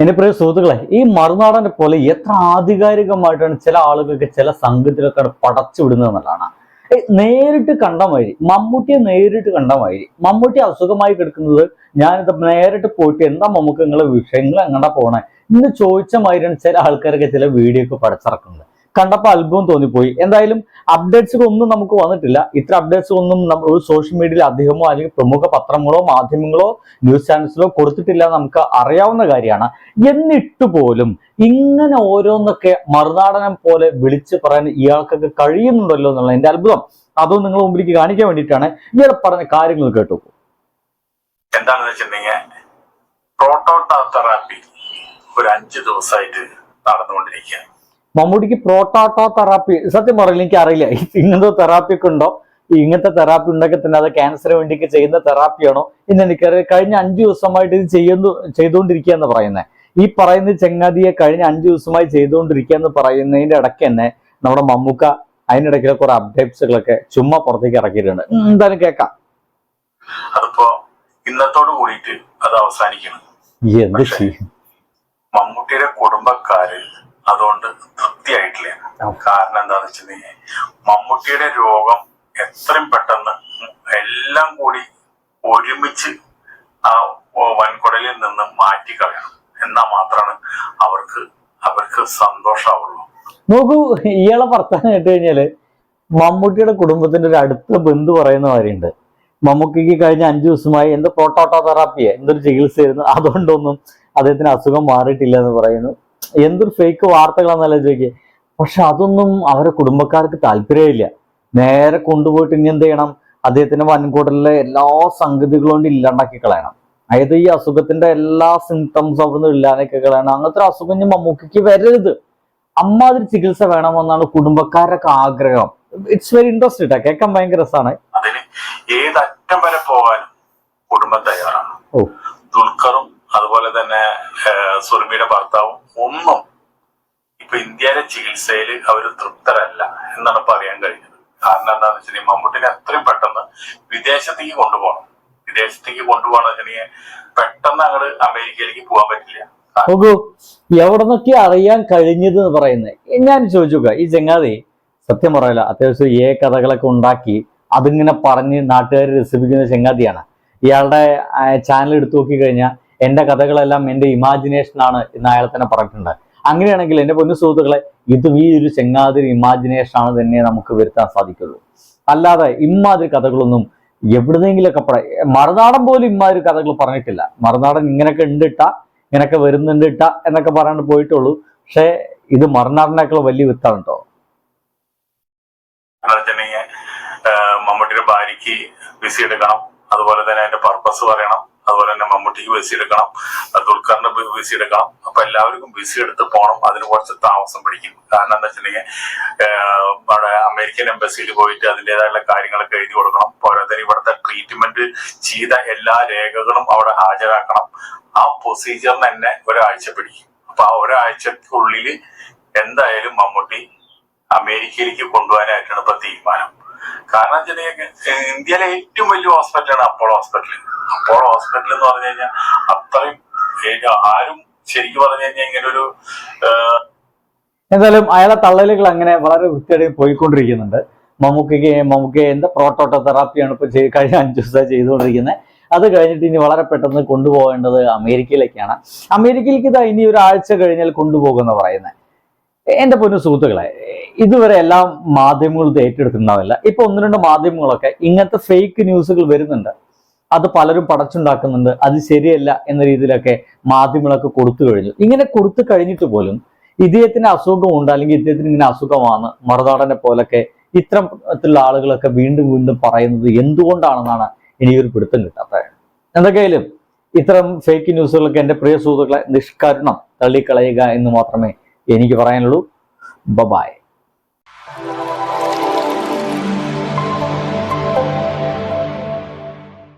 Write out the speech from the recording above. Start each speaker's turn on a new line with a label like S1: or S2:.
S1: എന്റെ പ്രിയ സുഹൃത്തുക്കളെ ഈ മറുനാടനെ പോലെ എത്ര ആധികാരികമായിട്ടാണ് ചില ആളുകൾക്ക് ചില സംഘത്തിലൊക്കെ പടച്ചു വിടുന്നത് എന്നുള്ളതാണ്. നേരിട്ട് കണ്ട മാതിരി മമ്മൂട്ടിയെ നേരിട്ട് കണ്ട മാതിരി മമ്മൂട്ടി അസുഖമായി കിടക്കുന്നത് ഞാനിത് നേരിട്ട് പോയിട്ട് എന്താ മമ്മൂക്ക് നിങ്ങളെ വിഷയങ്ങൾ എങ്ങനെ പോണേ ഇന്ന് ചോദിച്ച മാതിരിയാണ് ചില ആൾക്കാരൊക്കെ ചില വീഡിയോ ഒക്കെ പടച്ചിറക്കുന്നത്. കണ്ടപ്പോൾ അത്ഭുതം തോന്നിപ്പോയി. എന്തായാലും അപ്ഡേറ്റ്സുകൾ ഒന്നും നമുക്ക് വന്നിട്ടില്ല. ഇത്ര അപ്ഡേറ്റ്സ് ഒന്നും ഒരു സോഷ്യൽ മീഡിയയിൽ അധികമോ അല്ലെങ്കിൽ പ്രമുഖ പത്രങ്ങളോ മാധ്യമങ്ങളോ ന്യൂസ് ചാനൽസിലോ കൊടുത്തിട്ടില്ല നമുക്ക് അറിയാവുന്ന കാര്യമാണ്. എന്നിട്ട് പോലും ഇങ്ങനെ ഓരോന്നൊക്കെ മറുനാടനം പോലെ വിളിച്ച് പറയാൻ ഇയാൾക്കൊക്കെ കഴിയുന്നുണ്ടല്ലോ എന്നുള്ള എന്റെ അത്ഭുതം. അതും നിങ്ങൾ മുമ്പിലേക്ക് കാണിക്കാൻ വേണ്ടിയിട്ടാണ് ഇയാൾ പറഞ്ഞ കാര്യങ്ങൾ കേട്ടു.
S2: എന്താണെന്ന് വെച്ചിട്ടുണ്ടെങ്കിൽ തെറാപ്പി ഒരു അഞ്ച് ദിവസമായിട്ട് നടന്നുകൊണ്ടിരിക്കുകയാണ്.
S1: മമ്മൂട്ടിക്ക് പ്രോട്ടാട്ടോ തെറാപ്പി സത്യം പറയില്ല എനിക്ക് അറിയില്ല ഇങ്ങനത്തെ തെറാപ്പി ഒക്കെ ഉണ്ടോ? ഇങ്ങനത്തെ തെറാപ്പി ഉണ്ടൊക്കെ തന്നെ അത് ക്യാൻസറിന് വേണ്ടിയൊക്കെ ചെയ്യുന്ന തെറാപ്പിയാണോ? എന്ന് എനിക്കറിയാം കഴിഞ്ഞ അഞ്ചു ദിവസമായിട്ട് ഇത് ചെയ്യുന്നു ചെയ്തുകൊണ്ടിരിക്കുക എന്ന് പറയുന്നത് ഈ പറയുന്ന ചെങ്ങാതിയെ കഴിഞ്ഞ അഞ്ചു ദിവസമായി ചെയ്തുകൊണ്ടിരിക്കുക എന്ന് പറയുന്നതിന്റെ ഇടയ്ക്ക് തന്നെ നമ്മുടെ മമ്മൂക്ക അതിനിടയ്ക്കുള്ള കുറെ അപ്ഡേറ്റ്സുകളൊക്കെ ചുമ്മാ പുറത്തേക്ക് ഇറക്കിയിട്ടുണ്ട്. എന്തായാലും കേൾക്കാം.
S2: അതിപ്പോ ഇന്നത്തോട് കൂടിയിട്ട് അത് അവസാനിക്കണം മമ്മൂട്ടിയുടെ കുടുംബക്കാര് അതുകൊണ്ട് കാരണം എന്താന്ന് വെച്ചിട്ടുണ്ടെങ്കിൽ മമ്മൂട്ടിയുടെ രോഗം എത്രയും പെട്ടെന്ന് എല്ലാം കൂടി ഒരുമിച്ച് ആ വൻകുടലിൽ നിന്ന് മാറ്റി മാറ്റിക്കളയണം എന്നാ മാത്രമാണ് അവർക്ക് അവർക്ക് സന്തോഷമാവുള്ളൂ
S1: നോക്കൂ ഇയാളെ വർത്താനം കേട്ട് കഴിഞ്ഞാൽ മമ്മൂട്ടിയുടെ കുടുംബത്തിന്റെ ഒരു അടുത്ത ബന്ധു പറയുന്ന കാര്യമുണ്ട് മമ്മൂട്ടിക്ക് കഴിഞ്ഞ അഞ്ചു ദിവസമായി എന്തോ പ്രോട്ടോട്ടോ തെറാപ്പിയെ എന്തൊരു ചികിത്സയായിരുന്നു. അതുകൊണ്ടൊന്നും അദ്ദേഹത്തിന് അസുഖം മാറിയിട്ടില്ല എന്ന് പറയുന്നു. എന്തൊരു ഫേക്ക് വാർത്തകളാണെന്നല്ല ചോദിക്കുക. പക്ഷെ അതൊന്നും അവരെ കുടുംബക്കാർക്ക് താല്പര്യമില്ല. നേരെ കൊണ്ടുപോയിട്ട് ഇനി എന്ത് ചെയ്യണം? അദ്ദേഹത്തിന്റെ വൻകൂടലിലെ എല്ലാ സംഗതികളും കൊണ്ട് ഇല്ലാണ്ടാക്കി കളയണം. അതായത് ഈ അസുഖത്തിന്റെ എല്ലാ സിംറ്റംസ് അവിടുന്ന് ഇല്ലാതാക്കി കളയണം. അങ്ങനത്തെ ഒരു അസുഖം ഇനി മമ്മൂക്കിക്ക് വരരുത്. അമ്മാതിരി ചികിത്സ വേണമെന്നാണ് കുടുംബക്കാരൊക്കെ ആഗ്രഹം. ഇറ്റ്സ് വെരി ഇൻട്രസ്റ്റഡ് കേൾക്കാൻ ഭയങ്കര രസമാണ്
S2: അതിന് ഏതറ്റം വരെ പോകാനും കുടുംബം തയ്യാറാണ്. ദുൽഖറും അതുപോലെ തന്നെ സുർമിയുടെ ഭർത്താവും ഇന്ത്യയിലെ ചികിത്സയിൽ അവർ തൃപ്തരല്ല എന്നാണ് പറയാൻ കഴിഞ്ഞത്. കാരണം എന്താണെന്ന് വെച്ചിട്ടുണ്ടെങ്കിൽ മമ്മൂട്ടിനെ അത്രയും പെട്ടെന്ന് വിദേശത്തേക്ക് കൊണ്ടുപോകണം. വിദേശത്തേക്ക് കൊണ്ടുപോകണം പെട്ടെന്ന് അങ്ങോട്ട് അമേരിക്കയിലേക്ക് പോകാൻ പറ്റില്ല.
S1: എവിടെ നിന്നൊക്കെ അറിയാൻ കഴിഞ്ഞത് എന്ന് പറയുന്നത് ഞാൻ ചോദിച്ചു ഈ ചെങ്ങാതി സത്യം പറയല അത്യാവശ്യം ഏ കഥകളൊക്കെ ഉണ്ടാക്കി അതിങ്ങനെ പറഞ്ഞ് നാട്ടുകാർ രസിപ്പിക്കുന്ന ചെങ്ങാതിയാണ് ഇയാളുടെ ചാനൽ എടുത്തു നോക്കി കഴിഞ്ഞാൽ എന്റെ കഥകളെല്ലാം എന്റെ ഇമാജിനേഷൻ ആണ് എന്ന് അയാൾ തന്നെ പറഞ്ഞിട്ടുണ്ട്. അങ്ങനെയാണെങ്കിൽ എന്റെ പൊന്നു സുഹൃത്തുക്കളെ ഇതും ഈ ഒരു ചെങ്ങാതിരി ഇമാജിനേഷൻ ആണ് തന്നെ നമുക്ക് വരുത്താൻ സാധിക്കുള്ളൂ. അല്ലാതെ ഇമ്മാതിരി കഥകളൊന്നും എവിടുന്നെങ്കിലൊക്കെ പറ മറുനാടൻ പോലും ഇമ്മാതിരി കഥകൾ പറഞ്ഞിട്ടില്ല. മറുനാടൻ ഇങ്ങനെയൊക്കെ ഉണ്ടിട്ട ഇങ്ങനെയൊക്കെ വരുന്നുണ്ട് ഇട്ട എന്നൊക്കെ പറയാണ്ട് പോയിട്ടുള്ളൂ. പക്ഷെ ഇത് മറുനാടിനേക്കാൾ വലിയ വിത്താണ് കേട്ടോ
S2: എന്ന് വെച്ചിട്ടുണ്ടെങ്കിൽ ഏഹ്, മമ്മൂട്ടിയുടെ ഭാര്യയ്ക്ക് വിസി എടുക്കണം. അതുപോലെ തന്നെ അതിന്റെ പർപ്പസ് പറയണം. അതുപോലെ തന്നെ മമ്മൂട്ടിക്ക് സി എടുക്കണം ദുൽഖറിന്റെ സി എടുക്കണം. അപ്പൊ എല്ലാവർക്കും വിസ എടുത്ത് പോകണം അതിന് കുറച്ച് താമസം പിടിക്കും. കാരണം എന്താ വെച്ചിട്ടുണ്ടെങ്കിൽ അമേരിക്കൻ എംബസിയിൽ പോയിട്ട് അതിന്റെതായുള്ള കാര്യങ്ങളൊക്കെ എഴുതി കൊടുക്കണം. പോരാത്തതിന് ഇവിടുത്തെ ട്രീറ്റ്മെന്റ് ചെയ്ത എല്ലാ രേഖകളും അവിടെ ഹാജരാക്കണം. ആ പ്രൊസീജിയറിന് തന്നെ ഒരാഴ്ച പിടിക്കും. അപ്പൊ ആ ഒരാഴ്ചക്കുള്ളിൽ എന്തായാലും മമ്മൂട്ടി അമേരിക്കയിലേക്ക് കൊണ്ടുപോകാനായിട്ടാണ് ഇപ്പൊ തീരുമാനം. കാരണം വെച്ചിട്ടുണ്ടെങ്കിൽ ഇന്ത്യയിലെ ഏറ്റവും വലിയ ഹോസ്പിറ്റലാണ് അപ്പോളോ ഹോസ്പിറ്റൽ അപ്പോളോ ഹോസ്പിറ്റൽ എന്ന് പറഞ്ഞു കഴിഞ്ഞാൽ അത്രയും ആരും ശരിക്കും പറഞ്ഞു കഴിഞ്ഞാൽ ഇങ്ങനെ ഒരു
S1: എന്തായാലും അയാളെ തള്ളലുകൾ അങ്ങനെ വളരെ വൃത്തിയായിട്ട് പോയിക്കൊണ്ടിരിക്കുന്നുണ്ട്. മമ്മൂക്കയ്ക്ക് മമ്മൂക്ക എന്താ പ്രോട്ടോട്ടോ തെറാപ്പിയാണ് ഇപ്പൊ ചെയ്ത് കഴിഞ്ഞ അഞ്ചു ദിവസമായി ചെയ്തുകൊണ്ടിരിക്കുന്നത് അത് കഴിഞ്ഞിട്ട് ഇനി വളരെ പെട്ടെന്ന് കൊണ്ടുപോകേണ്ടത് അമേരിക്കയിലേക്കാണ്. അമേരിക്കയിലേക്ക് ഇതാ ഇനി ഒരാഴ്ച കഴിഞ്ഞാൽ കൊണ്ടുപോകുമെന്ന് പറയുന്നത് എന്റെ പൊന്നു സുഹൃത്തുക്കളെ ഇതുവരെ എല്ലാ മാധ്യമങ്ങളും ഏറ്റെടുത്തിട്ടുണ്ടാവില്ല. ഇപ്പൊ ഒന്ന് രണ്ട് മാധ്യമങ്ങളൊക്കെ ഇങ്ങനത്തെ ഫേക്ക് ന്യൂസുകൾ വരുന്നുണ്ട്. അത് പലരും പടച്ചുണ്ടാക്കുന്നുണ്ട്. അത് ശരിയല്ല എന്ന രീതിയിലൊക്കെ മാധ്യമങ്ങളൊക്കെ കൊടുത്തു കഴിഞ്ഞു. ഇങ്ങനെ കൊടുത്തു കഴിഞ്ഞിട്ട് പോലും ഇദ്ദേഹത്തിന് അസുഖമുണ്ട് അല്ലെങ്കിൽ ഇദ്ദേഹത്തിന് ഇങ്ങനെ അസുഖമാണ് മറുനാടനെ പോലൊക്കെ ഇത്തരത്തിലുള്ള ആളുകളൊക്കെ വീണ്ടും വീണ്ടും പറയുന്നത് എന്തുകൊണ്ടാണെന്നാണ് ഇനിയൊരു പിടുത്തം കിട്ടാത്തത്. എന്തൊക്കെയായാലും ഇത്തരം ഫേക്ക് ന്യൂസുകളൊക്കെ എന്റെ പ്രിയ സുഹൃത്തുക്കളെ നിഷ്കരണം തള്ളിക്കളയുക എന്ന് മാത്രമേ എനിക്ക് പറയാനുള്ളൂ. ബബായ്